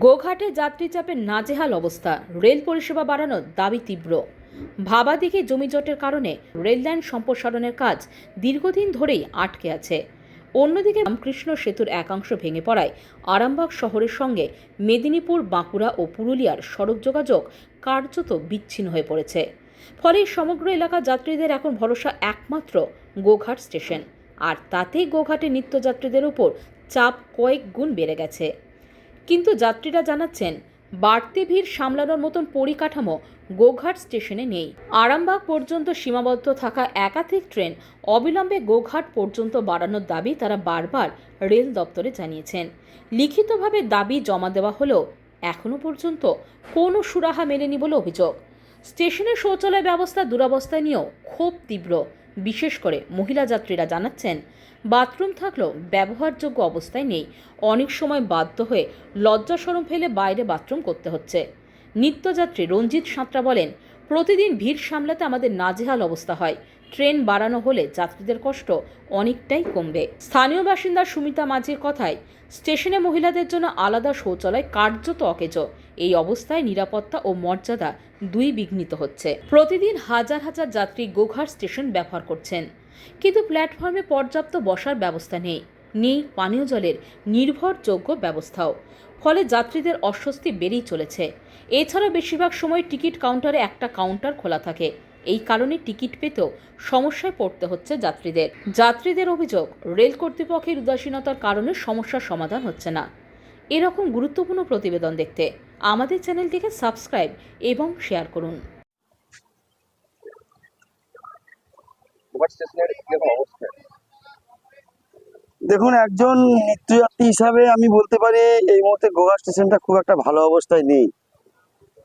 গোঘাটে যাত্রী চাপে নাজেহাল অবস্থা। রেল পরিষেবা বাড়ানোর দাবি তীব্র। ভাবাদিঘি জমিজটের কারণে রেললাইন সম্প্রসারণের কাজ দীর্ঘদিন ধরেই আটকে আছে। অন্যদিকে রামকৃষ্ণ সেতুর একাংশ ভেঙে পড়ায় আরামবাগ শহরের সঙ্গে মেদিনীপুর, বাঁকুড়া ও পুরুলিয়ার সড়ক যোগাযোগ কার্যত বিচ্ছিন্ন হয়ে পড়েছে। ফলে সমগ্র এলাকা যাত্রীদের এখন ভরসা একমাত্র গোঘাট স্টেশন। আর তাতেই গোঘাটে নিত্যযাত্রীদের উপর চাপ কয়েক গুণ বেড়ে গেছে। কিন্তু যাত্রীরা জানাচ্ছেন, বাড়তি ভিড় সামলানোর মতন পরিকাঠামো গোঘাট স্টেশনে নেই। আরামবাগ পর্যন্ত সীমাবদ্ধ থাকা একাধিক ট্রেন অবিলম্বে গোঘাট পর্যন্ত বাড়ানোর দাবি তারা বারবার রেল দপ্তরে জানিয়েছেন। লিখিতভাবে দাবি জমা দেওয়া হলেও এখনও পর্যন্ত কোনো সুরাহা মেলেনি বলে অভিযোগ। স্টেশনের শৌচালয় ব্যবস্থা দুরবস্থা নিয়েও ক্ষোভ তীব্র। বিশেষ করে মহিলা যাত্রীরা জানাচ্ছেন, বাথরুম থাকলেও ব্যবহারযোগ্য অবস্থায় নেই। অনেক সময় বাধ্য হয়ে লজ্জা লজ্জাসরম ফেলে বাইরে বাথরুম করতে হচ্ছে। নিত্যযাত্রী রঞ্জিত সাঁতরা বলেন, প্রতিদিন ভিড় সামলাতে আমাদের নাজেহাল অবস্থা হয়। ট্রেন বাড়ানো হলে যাত্রীদের কষ্ট অনেকটাই কমবে। স্থানীয় বাসিন্দা সুমিতা মাঝির কথায়, স্টেশনে মহিলাদের জন্য আলাদা শৌচালয় কার্যত অকেজ। এই অবস্থায় নিরাপত্তা ও মর্যাদা দুই বিঘ্নিত হচ্ছে। প্রতিদিন হাজার হাজার যাত্রী গোঘাট স্টেশন ব্যবহার করছেন। কিন্তু প্ল্যাটফর্মে পর্যাপ্ত বসার ব্যবস্থা নেই। নেই পানীয় জলের নির্ভরযোগ্য ব্যবস্থাও। ফলে যাত্রীদের অস্বস্তি বেড়েই চলেছে। এছাড়া বেশিরভাগ সময় টিকিট কাউন্টারে একটা কাউন্টার খোলা থাকে। এই কারণে টিকিট পেতেও সমস্যায় পড়তে হচ্ছে যাত্রীদের। যাত্রীদের অভিযোগ, রেল কর্তৃপক্ষের উদাসীনতার কারণে সমস্যার সমাধান হচ্ছে না। এরকম গুরুত্বপূর্ণ প্রতিবেদন দেখতে আমাদের চ্যানেলটিকে সাবস্ক্রাইব এবং শেয়ার করুন। দেখুন, একজন নিত্যযাত্রী হিসাবে আমি বলতে পারি এই মুহূর্তে গোয়া স্টেশনটা খুব একটা ভালো অবস্থায় নেই।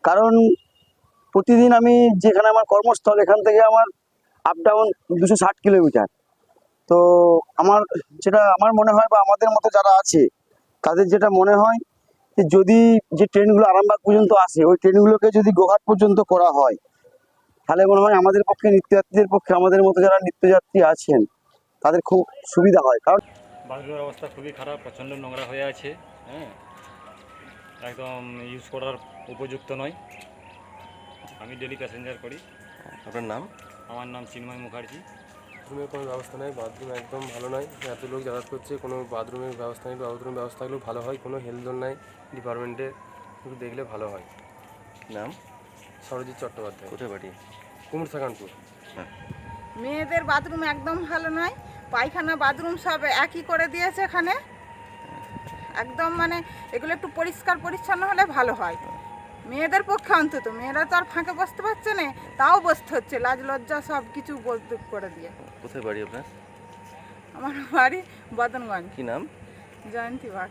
কারণ প্রতিদিন আমি যেখানে আমার কর্মস্থল, এখান থেকে আমার আপ ডাউন দুশো ষাট কিলোমিটার। তো আমার যেটা আমার মনে হয় বা আমাদের মতো যারা আছে তাদের যেটা মনে হয় যে যদি যে ট্রেনগুলো আরামবাগ পর্যন্ত আসে ওই ট্রেনগুলোকে যদি গোঘাট পর্যন্ত করা হয় তাহলে মনে হয় আমাদের পক্ষে নিত্যযাত্রীদের পক্ষে আমাদের মতো যারা নিত্যযাত্রী আছেন তাদের খুব সুবিধা হয়। কারণ বাথরুমের অবস্থা খুবই খারাপ প্রচণ্ড নোংরা হয়ে আছে হ্যাঁ? একদম ইউজ করার উপযুক্ত নয়। আমি ডেলি প্যাসেঞ্জার করি। আপনার নাম? আমার নাম চিন্ময় মুখার্জি। বাথরুমের কোনো ব্যবস্থা নেই বাথরুম একদম ভালো নয়। এত লোক যাতায়াত করছে কোনো বাথরুমের ব্যবস্থা নেই বাথরুমের ব্যবস্থা থাকলেও ভালো হয় কোনো হেলদোল নাই ডিপার্টমেন্টে একটু দেখলে ভালো হয়। নাম? সরজিৎ চট্টোপাধ্যায়। কোথায় বাড়ি? কুমুরসা কানপুর মেয়েদের বাথরুম একদম ভালো নয় পায়খানা বাথরুম সব একই করে দিয়েছে এখানে। একদম মানে এগুলো একটু পরিষ্কার পরিচ্ছন্ন হলে ভালো হয়। মেয়েদের পক্ষে অন্তত। মেয়েরা তো আর ফাঁকে বসতে পারছে না তাও বসতে হচ্ছে লাজ লজ্জা সব কিছু বলতে করে দিয়ে। কোথায় বাড়ি আপনার? আমার বাড়ি বদনগঞ্জ। কি নাম? জয়ন্তী বাগ।